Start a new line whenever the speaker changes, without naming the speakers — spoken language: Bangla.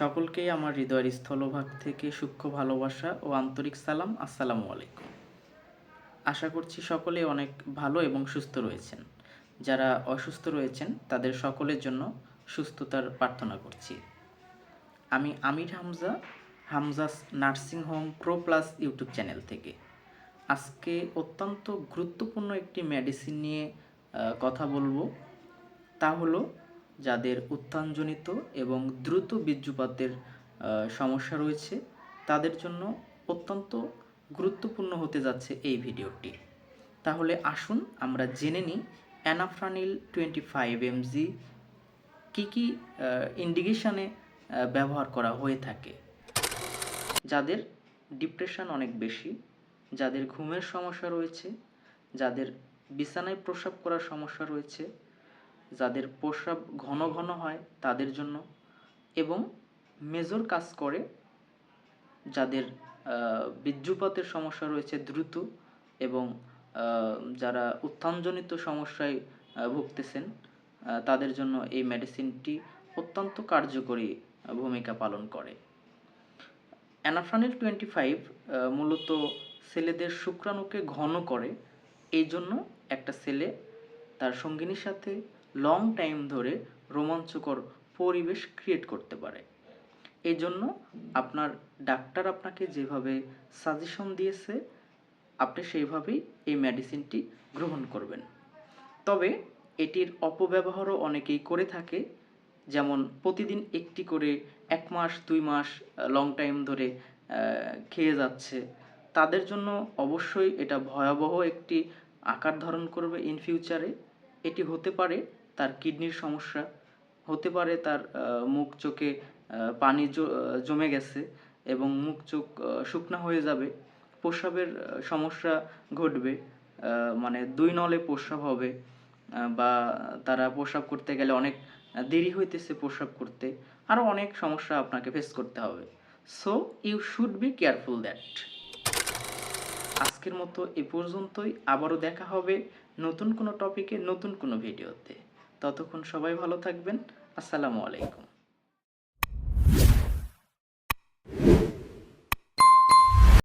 সকলকেই আমার হৃদয়ের স্থলভাগ থেকে সূক্ষ্ম ভালোবাসা ও আন্তরিক সালাম। আসসালামু আলাইকুম। আশা করছি সকলে অনেক ভালো এবং সুস্থ রয়েছেন। যারা অসুস্থ রয়েছেন, তাদের সকলের জন্য সুস্থতার প্রার্থনা করছি। আমি Amir Hamza, Hamzas nursing home pro plus YouTube channel থেকে। আজকে অত্যন্ত গুরুত্বপূর্ণ একটি মেডিসিন নিয়ে কথা বলব। তা হলো যাদের উত্থানজনিত এবং দ্রুত বীর্যপাতের সমস্যা রয়েছে, তাদের জন্য অত্যন্ত গুরুত্বপূর্ণ হতে যাচ্ছে এই ভিডিওটি। তাহলে আসুন আমরা জেনে নিই অ্যানাফ্রানিল টোয়েন্টি ফাইভ এমজি কী কী ইন্ডিকেশানে ব্যবহার করা হয়ে থাকে। যাদের ডিপ্রেশন অনেক বেশি, যাদের ঘুমের সমস্যা রয়েছে, যাদের বিছানায় প্রস্রাব করার সমস্যা রয়েছে যাদের প্রস্রাব ঘন ঘন হয় তাদের জন্য এবং মেজর কাজ করে যাদের বীর্যপাতের সমস্যা রয়েছে দ্রুত এবং যারা উত্থানজনিত সমস্যায় ভুগতেছেন তাদের জন্য এই মেডিসিনটি অত্যন্ত কার্যকরী ভূমিকা পালন করে। অ্যানাফ্রানিল টোয়েন্টি ফাইভ মূলত ছেলেদের শুক্রাণুকে ঘন করে, এই জন্য একটা ছেলে তার সঙ্গিনীর সাথে লং টাইম ধরে রোমাঞ্চকর পরিবেশ ক্রিয়েট করতে পারে। এই জন্য আপনার ডাক্তার আপনাকে যেভাবে সাজেশন দিয়েছে, আপনি সেইভাবেই এই মেডিসিনটি গ্রহণ করবেন। তবে এটির অপব্যবহারও অনেকেই করে থাকে, যেমন প্রতিদিন একটি করে এক মাস, দুই মাস লং টাইম ধরে খেয়ে যাচ্ছে। তাদের জন্য অবশ্যই এটা ভয়াবহ একটি আকার ধারণ করবে ইন ফিউচারে এটি হতে পারে তার কিডনির সমস্যা হতে পারে, তার মুখ চোখে পানি জমে গেছে এবং মুখ চোখ শুকনা হয়ে যাবে, প্রস্রাবের সমস্যা ঘটবে মানে দুই নলে প্রস্রাব হবে বা তারা প্রস্রাব করতে গেলে অনেক দেরি হইতেছে প্রস্রাব করতে আরও অনেক সমস্যা আপনাকে ফেস করতে হবে। So you should be careful that আজকের মতো এ পর্যন্তই, আবারও দেখা হবে নতুন কোনো টপিকে নতুন কোনো ভিডিওতে ততক্ষণ সবাই ভালো থাকবেন। আসসালামু আলাইকুম।